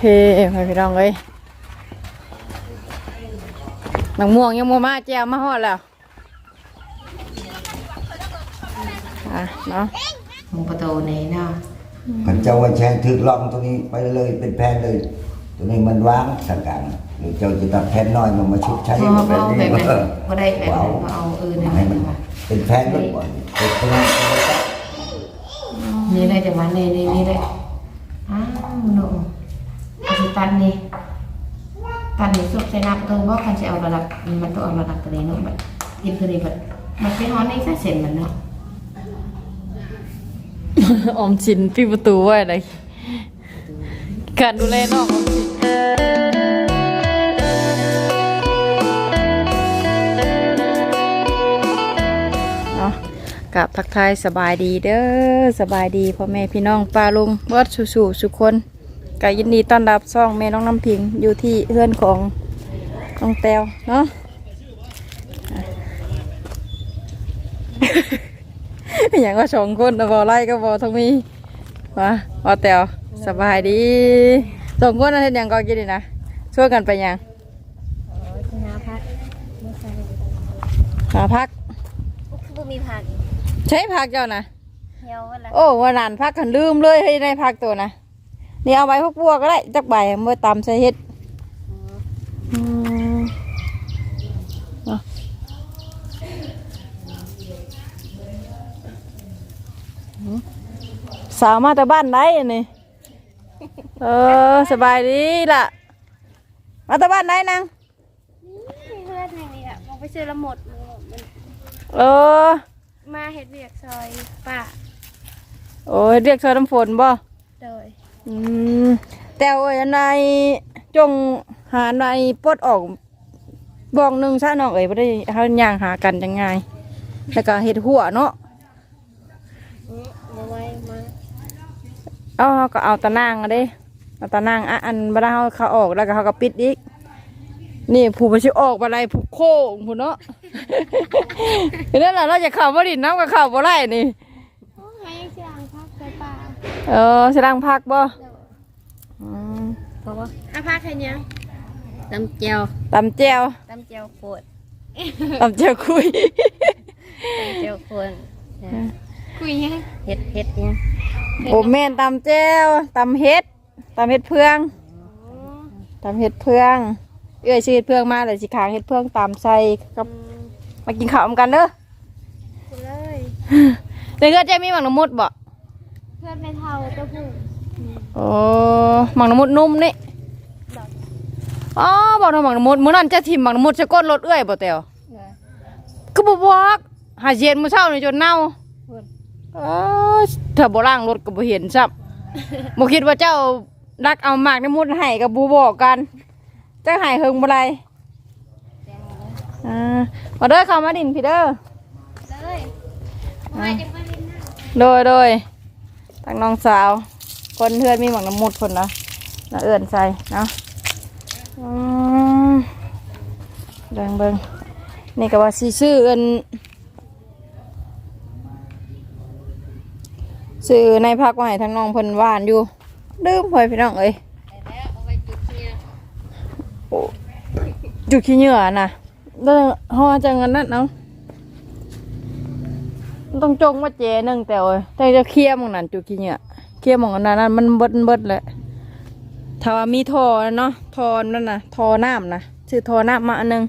เคไปพี่น้องเลยหนังม่วงยังมัวมาแจวมาฮอดแล้วอะเนาะมุงประตูนี่เนาะมันเจ้าวันแชงถึกลองตรงนี้ไปเลยเป็นแผ่นเลย ตัวนี้มันวางสังกันหรือเจ้าจะตัดแผ่นน้อยมันมาชุบใช้พอมาพแบอบนี้แบบนั้นเออพอได้แบบนั้นพอเอาเออนั่นให้แหมันละเป็นแผ่นก็ก่อนเป็นตัวนี้นี่เลยจะมานี่นี่นี่เลยอ้าวหนุ่ม เอตันนี่ตันนี่สุกใส่น้ำตัวบ่คันจะเอาระดับมันต้องเอาระดับตัวนี้เนาะแบบกินตัวนี้แบบมันเป็นฮ้อนนี่ซะเสร็จมันเนาะอมสินปิดประตูไว้เลยการดูแลน้องอมสินเนาะกับทักทายสบายดีเด้อสบายดีพ่อแม่พี่น้องป้าลุงเบิดสู่ๆสุคน ก็ยินดีต้อนรับซ่องแม่น้องน้ำพิงอยู่ที่เพื่อนของน้องแตวเนาะอย่างว่าสองคนนะบอไล่ก็บอทั้งมีมาบอแตวสบายดีสองคนนั่นเห็นอย่างก็กินดีนะช่วยกันไปยังหาพักไม่ใช่หาพักคือบ่มีผักใช้พักเจ้านะเหี่ยวว่าละโอ้วันนั้นพักขันลืมเลยให้ในพักตัวนะ นี่เอาไว้พวกพวกก็ได้จักใบเมื่อตำใส่เฮ็ดอืมเอาสาวมาแต่บ้านไหนอันนี้เออสบายดีล่ะ มาแต่บ้านไหนนางนี่เพื่อนอย่างนี้อะมองไปซื้อละหมดมันเออ มาเฮ็ดเวียกซอยป้าโอ้ยเรียกเธอน้ำฝนบ่โดย อืมแต่ว่าอันในจงหาในปลดออกบองหนึ่งซะน้องเอ๋ยบ่ได้เฮาย่างหากันจังไงแล้วก็เฮ็ดหัวเนาะมาไว้มาเอาเฮาก็เอาตะนางอะเด้เอาตะนางอะอันบ่ได้เฮาเขาออกแล้วก็เฮาก็ปิดอีกนี่ผู้บ่สิออกบ่ได้ผู้โค้งผู้เนาะนั่นล่ะเราจะเข้าบ่ดินน้ำก็เข้าบ่ได้นี่โอ้ยยังสิอ่างพักซอยป้าเออสิรังพักบ่โดยอืม เพราะว่าอะพักให้ยังตำเจียวตำแจ่วตำเจียวโคตรตำแจ่วคุย ตำเจียวโคตรคุยยังเฮ็ดเฮ็ดยังโอ้แม่นตำแจ้วตำเฮ็ดตำเฮ็ดเพืองตำเฮ็ดเพืองเอื้อยชื่อเฮ็ดเพืองมาเลยสิขางเฮ็ดเพืองตำใส่กับมากินข้าวนำกันเด้อเลยในเฮือนเจ้มีหมักน้ำมุดบ่เพื่อนไม่เท่าเจ้าผู้ โอ้หมักน้ำมุดนุ่มนี่อ๋อบอกทำหมักน้ำมุดมื้อนั้นเจะทิมหมักน้ำมุดจะก้นรถเอื้อยบ่แตวคือบ่บอกหาเย็นมื้อเช้านี่จนเน่าอ๋อถ้าบ่ล้างรถก็บ่เห็นซับบ่คิดว่าเจ้ารักเอาหมากน้ำมุดให้กับบ่บอกกันเจ้าให้เฮิงบ่ไรอ่ามาเด้อเข้ามาดินพี่เด้อเลยมาจังมาเล่นน้ำโดยโดยทางน้องสาว คนเพื่อนมีหมักน้ำมุดคนนะน่าเอื่นใส่เนาะเบิงเบิงนี่ก็ว่าสิชื่อเอินชื่อในพักว่าให้งน้องเพิ่นหวานอยู่ลืมพ่อยพี่น้องเอ้ยแล้วเอาไว้จุดเนี่ยจุดขี้เหงื่อน่ะเด้อห่อจังอันนั้นเนาะต้องจงว่าเจนึงแต่โอ้ยแต่จะเคลียร์มงนั้นจุดขี้เหงื่อ เคลียร์หมองอันนั้นนะมันเบิดเบิดแหละถ้าว่ามีท่อเนาะท่อนั่นน่ะท่อน้ำนะชื่อท่อน้ำมาอันหนึง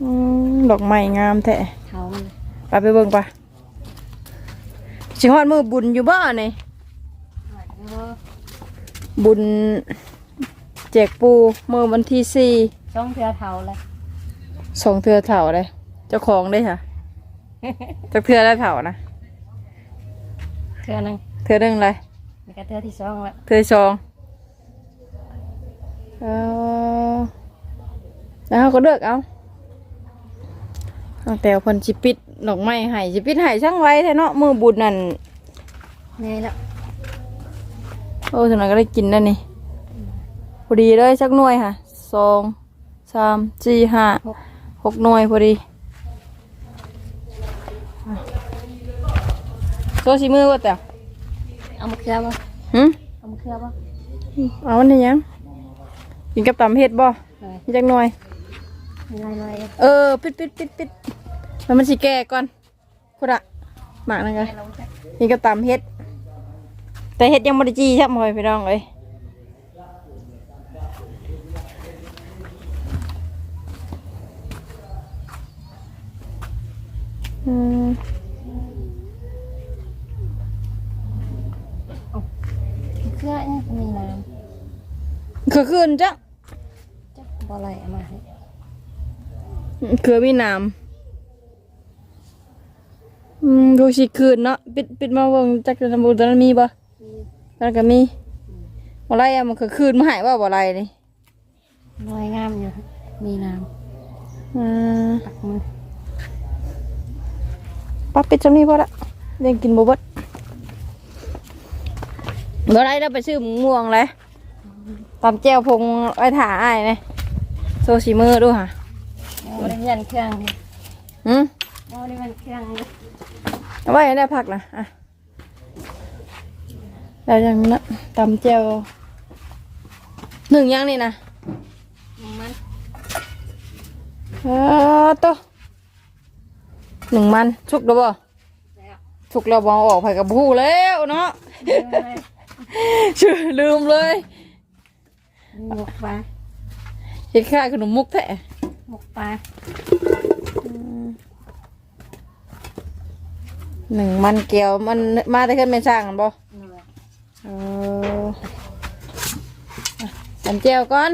อืมดอกไม้งามแท้เขามันไปไปเบิ่งปะชิฮอดมือบุญอยู่บ้านนี่บุญแจกปูมือวันที่สี่ช่องเทือเทาเลยสองเทือเถ่าเลยเจ้าของได้ค่ะจักเทือได้เถ่านะ เทือนึงเทือหนึ่งเลยนี่ก็เทือที่สองแล้วเทือสองเออแล้วเขาก็เลือกเอาเอาแต่คนจิปิดดอกไม้ให้จิปิดให้ช่างไว้แท้เนาะมือบุญนั่นนี่แล้วโอ้ถึงนั้นก็ได้กินแล้วนี่พอดีเลยสักหน่วยค่ะสองสามสี่ห้าหกหน่วยพอดี โซชิมือว่าแต่เอามาเคลือบป่ะหืมเอามาเคลือบป่ะเอาอันนี้ยังกินกับตำเห็ดบ่เลยมีจักหน่อยลอยลอยเออปิดปิดปิดปิดแล้วมันสิแก่ก่อนพุดอะหมากนั่นไงลงจ้ะนี่ก็ตำเห็ด แต่เห็ดยังไม่ได้จีใช่ไหมพี่น้องเอ้ยอืม เครื่องนี่มีน้ คือคืนจ้ะำจ้ะบ่ไหลเอามาให้คือมีน้ำอืมดูสิคืนเนาะปิดปิดมาเบิ่งจักรสมบูรณ์ตอนนั้นมีบ่ตอนนั้นก็มีบ่ไรอะมันคือคืนมาใหายว่าบ่ไรนี่ลอยงามอยู่ มีน้อ่าำปักมือปั๊บปิดจำนี้พอละเลี้ยงกินบ่เบิดบ่ไรแล้วไปซื้อหมูม่วงเลย ตำแจ่วพงไว้ถ่าอ้ายนี่โซชิมือดูค่ะบ่ได้เรียนเครื่องนี่หืมบ่ได้เรียนเครื่องนี่เอาไว้ให้ได้พักนะอะแล้วอย่างนั้นตำแจ่วหนึ่งอย่างนี่นะมันเออโตะหนึ่งมันชุกแล้วบ่แล้วชุกแล้วบองออกไปกับผู้แล้วเนาะเลยชื่อลืมเลย หมกปลาเห็ดข้าขนมมุกแท้หมกปลาหนึ่งมันเกียวมันมาได้ขึ้นไม่สร้างกันบ่เลยเอออะตำแจ่วก่อน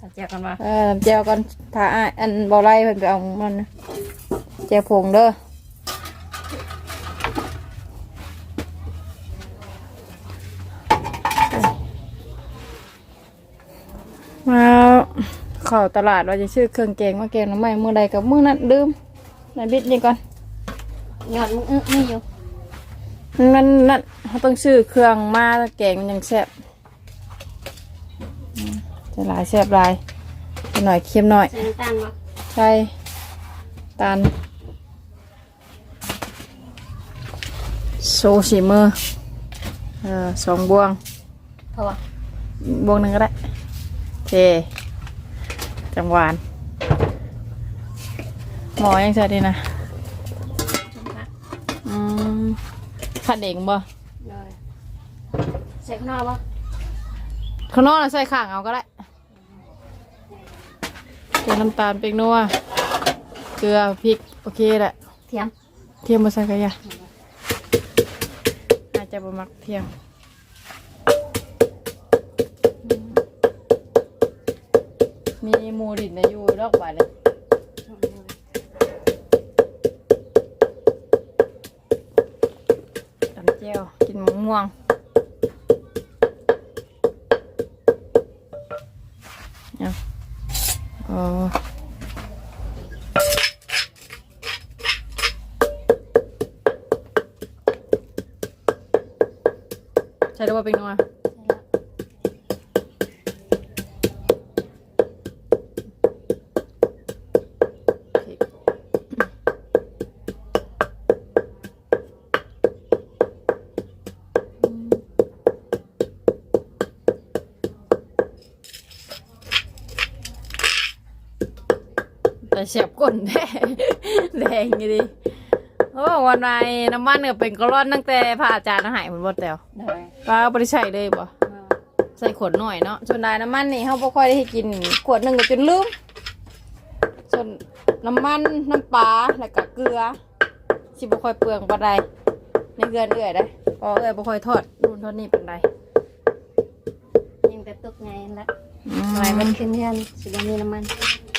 ถ้าเจอกันว่าเออตำแจ่วก่อนถ้าอ้ายอันบ่ไรเพิ่นไปเอามันนะแจ่วผงเด้อมา เข้าตลาดว่าจะซื้อเครื่องแกงมาแกงน้ำใหม่มื้อใดกับมื้อนั้นลืมนายบิดนี่ก่อนยอดมึงอึ้งนี่อยู่นั่นนั่นเขาต้องซื้อเครื่องมาแกงมันยังแซ่บอืมจะหลายแซ่บหลายจะหน่อยเค็มหน่อยใส่น้ำตาลบ่ใช่ตาลโซชิมือเออสองบวงเพราะว่าบวงหนึ่งก็ได้โอเค จังหวานหมอยังใส่ดีนะอืมขัดเองบ่เลยใส่ข้างนอกบ่ข้างนอกน่ะใส่ข้างเอาก็ได้เกลือน้ำตาลเป็กนัวเกลือพริกโอเคแหละเทียมเทียมมาใส่กันยะอาจจะประมักเทียม มีหมูดินนะอยู่ดอกบาทเลยตำเจียวกินมะม่วงเอาอ๋อใช่หรือว่าเป็นนัว แต่เสียบก้นแดงแดงอยี่ดิโอ้วันไหนน้ำมันเนี่ยเป็นกระร่อนตั้งแต่พระอาจารย์อาหารมันบดแตวเลยป้าบริใช้เลยบ่ใส่ขวดหน่อยเนาะส่วนได้น้ำมันนี่เขาบ่ค่อยได้ให้กินขวดหนึ่งก็จนลืมส่วนน้ำมันน้ำปลาแล้วก็เกลือสิบ่ค่อยเปลืองปานใดในเกลือเอื่อยได้เพอเอื่อยบ่ค่อยทอดนู่นทอดนี่ปานใดยังแต่ตุกไงละอืมไว้มันขึ้นเฮือนสิบ่มีน้ำมัน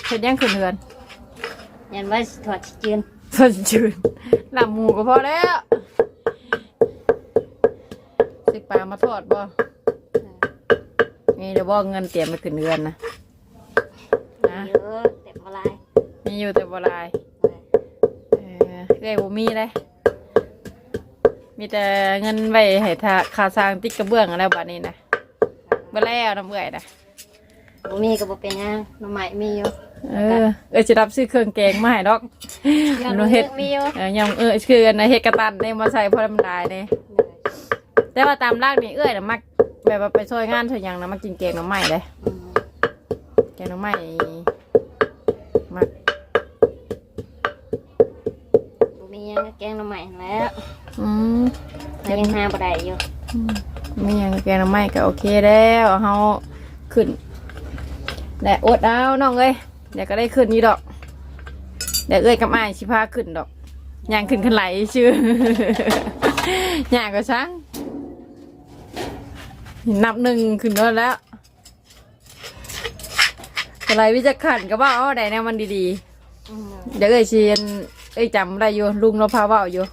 เฮ็ดยังขึ้นเฮือน ยันไว้ถอดสิจืนสดชื่นลาบหมูก็พอแล้วสิปลามาทอดบ่นี่เดี๋ยวบ่เงินเตรียมไปขึ้นเฮือนนะนะเยอะแต่บ่หลายมีอยู่แต่บ่หลายเออเอ้ยบ่มีเลยมีแต่เงินไว้ให้ทาค่าสร้างติ๊กกระเบื้องอะไรบัดนี้นะบ่แล้วน้ำเอื่อยนะบ่มีก็บ่เป็นหยังหน่อไม้มีอยู่ เออเอ้ยจะรับซื้อเครื่องแกงมาให้ดอกยอดหนูมึงเฮ็ดมีอยู่เออยังเออคืออันนะเฮ็ดกระตันเนี่ยมาใส่พอธรรมดาเนี่ยแต่ว่าตามรากนี่เอ้ยน่ะมักแบบว่าไปช่วยงานช่วยหยังนะมากินแกงหน้ำใหม่เลยอืมแกงหน้ำใหม่มักบ่มีหยังก็แกงหน่อไม้แล้วอืมแต่ยังหาบ่ได้อยู่ไม่หยังแกงหน้ำใหม่ก็โอเคแล้วเฮาขึ้นและอดเอาน้องเอ้ย เดี๋ยวก็ได้ขึ้นนี่ดอก เดี๋ยวเอ้ยกับอ้ายสิพาขึ้นดอกย่างขึ้นขึ้นไหลชื่อย่างก็ช่างนับหนึ่งขึ้นรถแล้วอะไรวิจะขันก็ว่าอ๋อได้แนวมันดีๆ เดี๋ยวเอ้ยเชียนเอ้ยจำได้อยู่ลุงเราพาว่าอยู่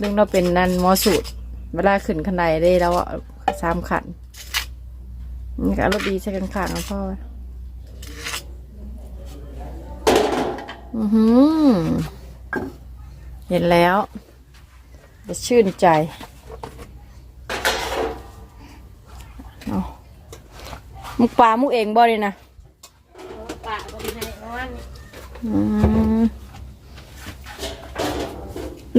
ลุงเราเป็นนันมอสูตรเวลาขึ้นขันไดได้แล้วอะสามขันนี่ก็รถดีใช้กันข้างนะพ่อ อือหือ เห็นแล้วจะชื่นใจเอามุกปลามุกเองบ่เลยนะปะบ่ได้ให้นอนอืม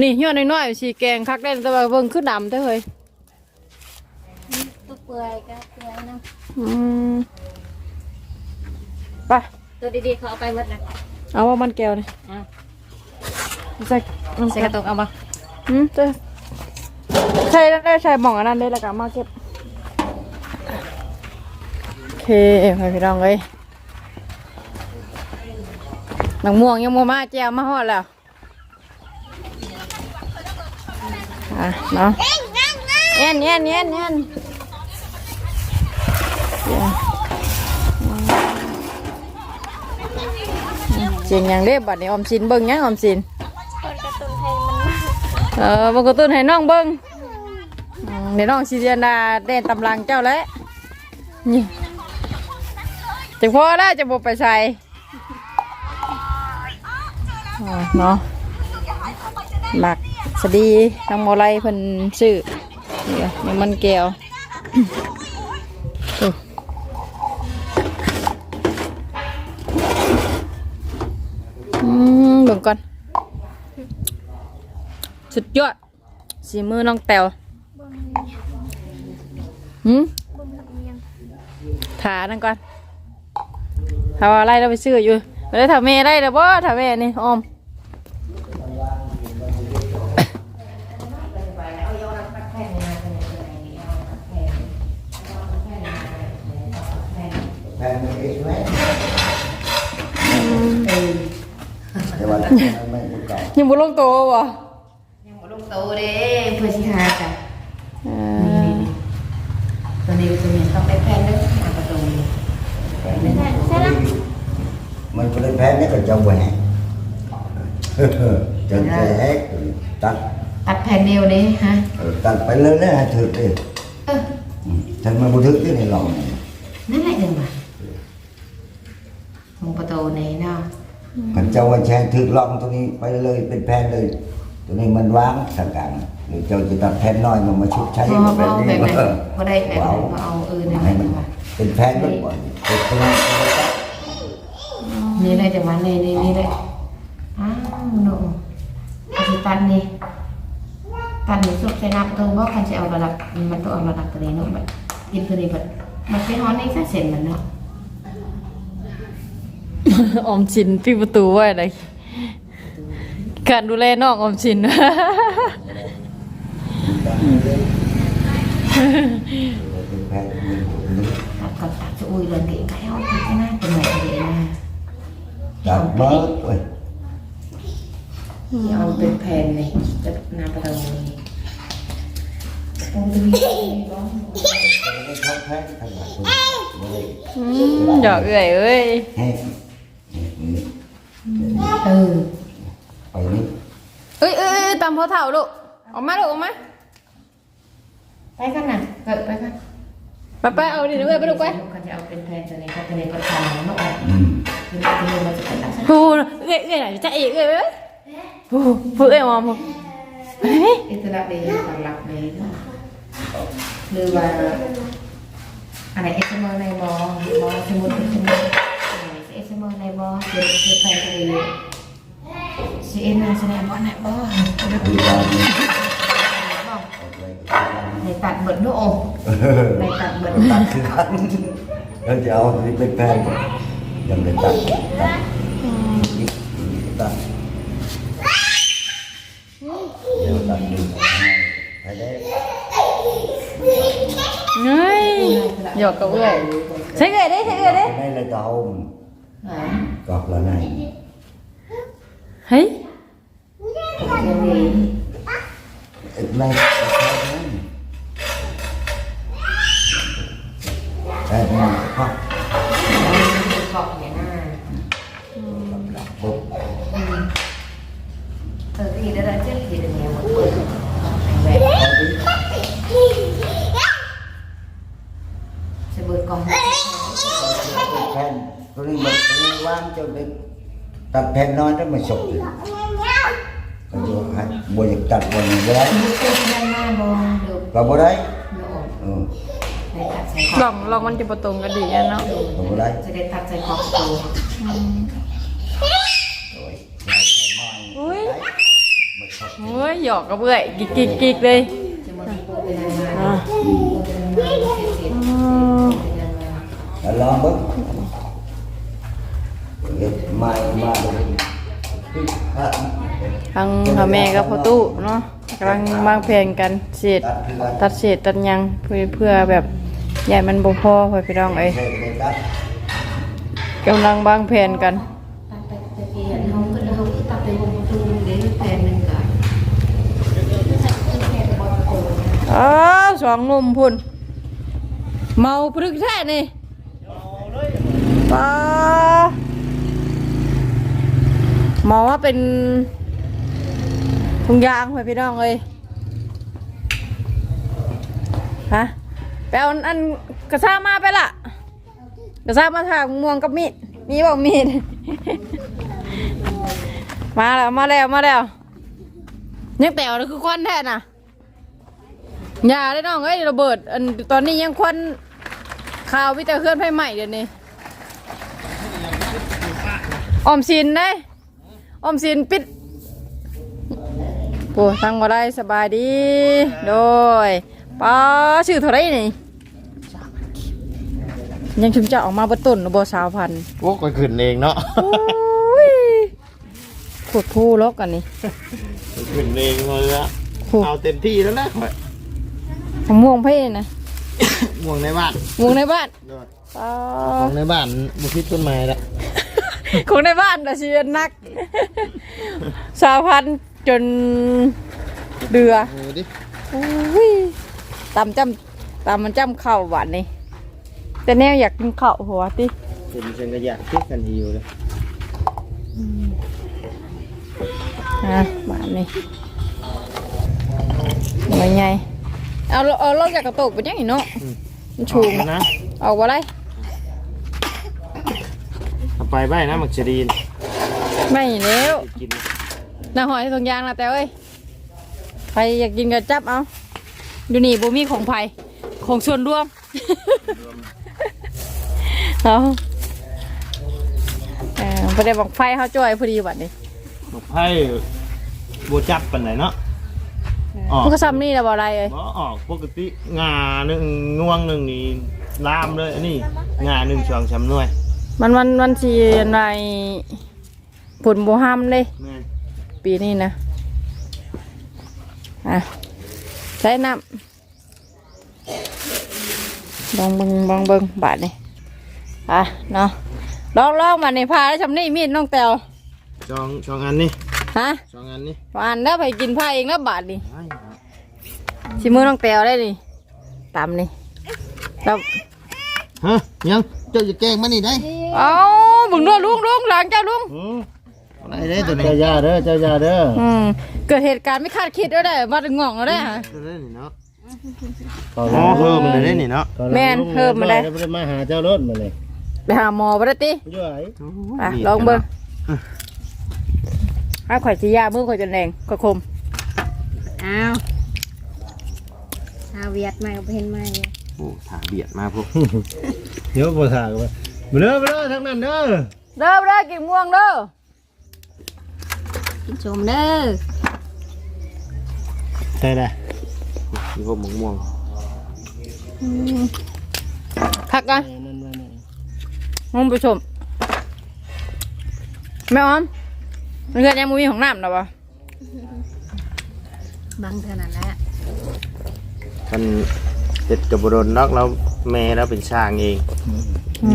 นี่ยอดน้อยๆสีแกงคักได้แต่ว่าเบิ่งขึ้นดำเด้อเฮ้ยตัวเปื่อยก็เปื่อยนำอืมไป ตัวดีๆเขาเอาไปหมดแล้ว เอาว่ามันแก้วนี่อะใส่มันใส่กระตุกเอาบ่อืมเจ้ใช่ได้ใช่หม่องอันนั้นได้แล้วก็เอามาเก็บโอเคไปพี่น้องเลยหนังม่วงยังโมมาแจวมาฮอดแล้วอะเนาะเอ็นเอ็นเอ็นเอ็น สียงอย่างเรียบบัดนี้ออมสินเบิ่งยังออมสินคนกระตุนให้มันมากเออบังกระตุ้นให้น้องเบิ้งอืมเดี๋ยวน้องสิเรียนดาเด่นตำลังเจ้าแล้วนี่จะพอแล้วจะบอกไปใส่อ่าเนาะหมักสวัสดีทางโมอไลเพิ่นชื่อนี่ก็นี่มันแก้ว มเบิ่งก่อน สุดยอดสีมือน้องแตวหืมถานั่นก่อนถาว่าอะไรเราไปซื้ออยู่ไม่ได้ถาเมย์ได้เด้อบ่ถาเมย์นี่ออม แพนมันเองไหมแต่ว่า ไม่ไม่เก่ายังบุลงโตบ่ยังบ่ลงโตเด้เพื่อสิหาจ้ะเอนี่อตัวนี้ตัวนี้ต้องได้แพนเด้อหาประตูนี่แพนเด้อมันก็เลยแพ้เนี่ยก็จะแหวกจะแหวกตัดตัดแผ่นเดียวเด้ฮะเออตัดไปเลยนะถึกดิเออฉันมันบุทึกที่นี่ลองนั่นแหละจังหวะตรงประตูนี่เนาะ มันเจ้าว่าแชร์ถึกลองตรงนี้ไปเลยเป็นแผ่นเลยตัวนี้มันวางสังกังหรือเจ้าจะตัดแผ่นน้อยมันมาชุบใช้พอแบบเอานี้แบบนั้นเออบ่ได้แบบนั้นก็เอาเออนั่นแหให้ละมัจันงหวะเป็นแผ่นมันก่อนเป็นตรงนี้นี่เลยจังหวะนี่นี่นี่เลยอ้าวหนูเอาสิตัดนี่ตัดนี่สุกใส่น้ำตัวบ่คันสิเอาระดับมันต้องเอาระดับตัวนี้เนาะแบบกินตัวนี้แบบมันไปฮ้อนนี่ซะเสร็จมันเนาะ ออมชินพี่ประตูไว้เลยการดูแลน้องออมชินเป็นแผ่นมันตรงนี้ตัดกับตัดจะอุ้ยเรื่องเก่งก็เอาไปนะเป็นไหนก็ได้นะตัดเบิดเว้ยเอาเป็นแผ่นนี่จะน้ำประตูนี่โอ้ยบ้องไม่ชอบแผ่นขนาดนี้ไม่ได้อืมหยอกเอื่อยเอ้ย เออไปนี่เอ้ยเอ้ยเอ้ยตามพ่อเถ่าลูกออกมาลูกออกมาไปกันนะเกิดไปกันไปไปเอาดิเอ้ยไปลูกไปเขาจะเอาเป็นแผ่นตัวนี้เขาจะได้ประทานเนาะอืมคือตัวนี้มันจะเป็นลักษณะพูดเอ้ยเอ้ยไหนจะเอ้ยเอ้ยเอ้ยพูดพูดเอ้ยมอมพูดเฮ้ยอิสระเดย์ความรักเลยเนาะหรือว่าอะไรเอสเมอร์ในบอลบอลสมุดเอสเมอร์เอสเมอร์ในบอลเกิดเกิดแผ่นตัวนี้ซีเอ็นแสดงบอลไหนบอลดูตามนี้บอลเอาไว้ในตตัด เบิดโนโอได้ตัดเบิดตัดคือกันแล้วจะเอาอันนี้เป็นแผ่นยังได้ตัดตัดตัดเดี๋ยวตัดดูให้ได้เฮ้ยหยอกกับเอื้ อยใช่เอื้อยเด้ใช่เอื้อยเด้ให้ได้เล จนเป็นตัดแผ่นน้อยแล้วมันฉกเลยก็จะให้บวกตัดบนบ่ได้บุกเก็ตด้านหน้าบองเดือบก็บ่ได้โนโอเออได้ตัดใส่ลองลองมันจะประตรงกันดีอะเนาะก็บ่ได้จะได้ตัดใส่ขอบตัวโอ้ยยายแผ่นน้อยอุ้ยมันฉกโอ้ยหยอกกับเอื้อยกิกกิกกิกเลยจะมาดูตัวเป็นยังไงอะตัวเป็นยังไงเสียอืมเป็นยังไงแล้วลองเบิ่ง ม่มาเลยฮะทางพ่อแม่กับพ่อตู้เนาะกำลังวางแผนกันเศษตัดเศษตัดยังเพื่อเพื่อแบบใหญ่มันบ่พอไปพี่น้องเอ้ยกำลังวางแผนกันตัดไปตะเกียบเขาก็เขาตัดไปวงประตูเดี๋ยวแฟนหนึ่งกันแฟนบอลโกนอ้าวสองหนุ่มพุ่นเมาพรึกแท้นี่ป้า เมาว่าเป็นทุงยางไปพี่น้องเอ้ยฮะไปเอาอันกระซ่ามาไปละกระซ่ามาถากม่วงกับมีดมีบอกมีด มาแล้วมาแล้วมาแล้วยังแต่วเลยคือควันแท้น่ะอย่าได้น้องเอ้ยระเบิดอันตอนนี้ยังควันข่าววิแต่เคลื่อนไฟใหม่เดี๋ยวนี้ออมสินได้ ออมสินปิดโอ้ตั้งมาได้สบายดี โดยป้าชื่อเท่าไรนี่ ยังชิมจะออกมาบนต้นบสาวพันธุ์พวกก็ขึ้นเองเนาะโอ้ยขุดผู้ลกกันนี่ขึ้นเองเลยละขุดเอาเต็มที่แล้วนะข่อยมะม่วงเพ่นะม่วงในบ้านม่วงในบ้านโดดป้าม่วงในบ้านบุพิษต้นไม้ละ ของในบ้านนะชีวิตนัก สาวพันธุ์จนเดือโอ้ดิอุ้ยตำจำตำมันจำเข่าวหวานนี่แต่แนวอยากกินข้าวหัวติเป็นเชิงกระยะคิดกันหิวเลยอะหวานนี่มันไงเอาเอาลอกจากกระโตกไปยังไงเนาะมันชูงเอานะเอาว่าไรเอา ไปใบนะหมักชะดีนไม่แล้วกินน้าหอยทงยางนะแต่เอ้ยใครอยากกินก็จับเอาดูนี่บ่มีของไผของส่วนรวมเอาเออประเดี๋ยวบอกไฟเขาจ่อยพอดีวันนี้หมกไผ่บัวจับปันไหนเนาะออกมันก็ซ้ำนี่แหละบ่อะไรเอ้ยบ่ออกปกติงาหนึ่งงวงหนึ่งนี่ลามเลยอันนี้งาหนึ่งช่องช้ำหน่วย มันมันมันสีในผลโบห้ามเลย แม่นปีนี้นะ อะ ใช้น้ำลองเบิงลองเบิงบาทนี่อะ เนาะลองลองมาในพาแล้วชำนี่มีดน้องแตวช่องช่องอันนี้ฮะช่องอันนี้วานแล้วไปกินผ้าเองแล้วบาทนี่ไอ้ครับชิมือน้องแตวได้นี่ตามนี่แล้วฮะยัง เจ้าจะแกล้งมันนี่ได้เอาบึงด้วยลุงลุงหลังเจ้าลุงอะไรได้ตัวนี้เจ้ายาเด้อเจ้ายาเด้ออืมเกิดเหตุการณ์ไม่คาดคิดด้วยได้มาถึงง่องแล้วได้ฮะตัวนี้นี่เนาะอ๋อเพิ่มมันเลยได้นี่เนาะแม่นเพิ่มมาเลยไม่ได้มาหาเจ้ารถมาเลยไปหาหมอไปได้ติย่อยอะลองเบิ่งอ้าวข่อยสียามือข่อยจนแดงข่อยคมอ้าวชาวเวียดมากับเห็นมาเนี่ย โอ้ถาเบียดมาพวก เดี๋ยวบ่ถากว่ามาเด้อมาเด้อทั้งนั้นเด้อเด้อเด้อกินม่วงเด้อกินชมเด้อใช่ได้มีพวกม่วงม่วงพักกันนั่นนั่นน้องผู้ชมแม่ออมเรือนยังมูมีของน้ำนะวะบางเท่านั้นแหละท่าน เจ็ดกับบรนนอกแล้วแม่เราเป็นช่างเอง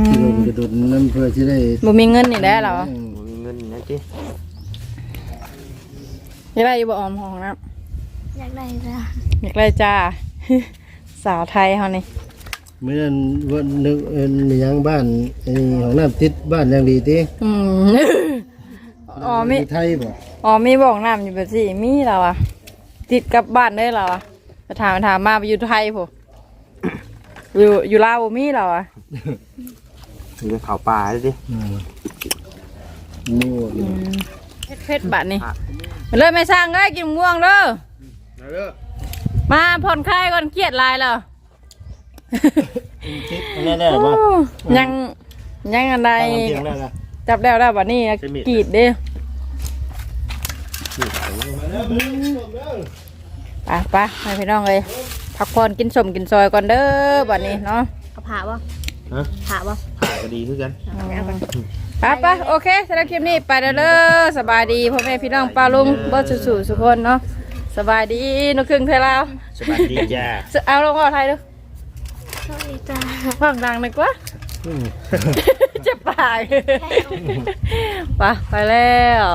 กิโลกระโดดนั่นเพื่อจะได้บ่มีเงินนี่แหละเหรอบ่มีเงินนะจิอยากได้อยู่บ่ออมของน้อยากได้จ้ะำอยากได้จ้าสาวไทยเฮานี่เมื่อนั้นวันนึกเอ็นมีหยังบ้านไอ้ของน้ำติดบ้านอย่างดีติอืมอ๋อมีไทยบ่อ๋อมีบ่องน้ำอยู่แบบสิมีเราอะติดกับบ้านได้เราอะไปถามถามมาไปอยู่ไทยผู้ อยู่อยู่ลาวบ่มีเราอะมีข่าวปลาด้วยดิอืมนู่นเพชรเพชรบัดนี่เลยไม่สร้างได้กินม่วงเด้อมาผ่อนคลายก่อนเครียดหลายแล้ว แน่ๆบ่ยังยังอันใดตามเพียงได้ละจับได้แล้วบัดนี้ใช้มีดกรีดเด้ไปไปไปพี่น้องเลย พักผ่อนกินสมกินซอยก่อนเด้อบัดนี้เนาะเอาผ่าบ่ฮะผ่าบ่ผ่าก็ดีคือกันเอาไปไปไปโอเคสำหรับคลิปนี้ไปเด้อเด้อสบายดีพ่อแม่พี่น้องป้าลุงเบิดสู่ๆสุกคนเนาะสบายดีนกครึ่งไทยลาวสบายดีจ้าเอาลงว่าไทยเด้อสวัสดีจ้าฟังดังหน่อยกว่าเจ็บปาก ไปไปแล้ว